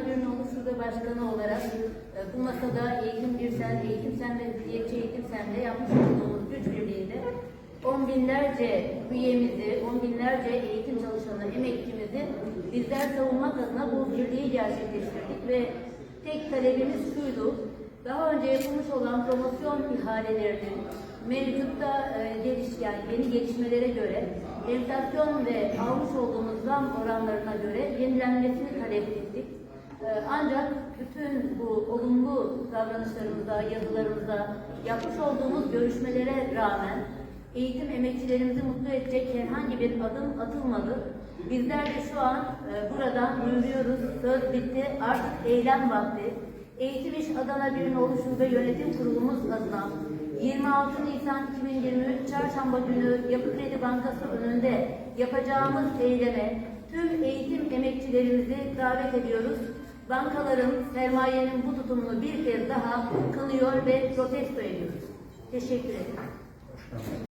nolu şube başkanı olarak e, bu masada Eğitim Birsel, Eğitim Sen ve Hürriyetçi Eğitim Sen'de yapmış olduğumuz güç birliğinde on binlerce üyemizi, on binlerce eğitim çalışanı, emekçimizi bizler savunmak adına bu birliği gerçekleştirdik ve tek talebimiz şuydu. Daha önce yapılmış olan promosyon ihalelerinin mevcutta e, geliş, yeni gelişmelere göre enflasyon ve almış olduğumuz zam oranlarına göre yenilenmesini talep ettik. Ee, Ancak bütün bu olumlu davranışlarımıza, yazılarımıza, yapmış olduğumuz görüşmelere rağmen eğitim emekçilerimizi mutlu edecek herhangi bir adım atılmadı. Bizler de şu an e, buradan duyuruyoruz, söz bitti, artık eylem vakti. Eğitim İş Adana Bir'in oluşum ve yönetim kurulumuz adına 26 Nisan 2023 Çarşamba günü Yapı Kredi Bankası önünde yapacağımız eyleme tüm eğitim emekçilerimizi davet ediyoruz. Bankaların, sermayenin bu tutumunu bir kez daha kınıyor ve protesto ediyoruz. Teşekkür ederim.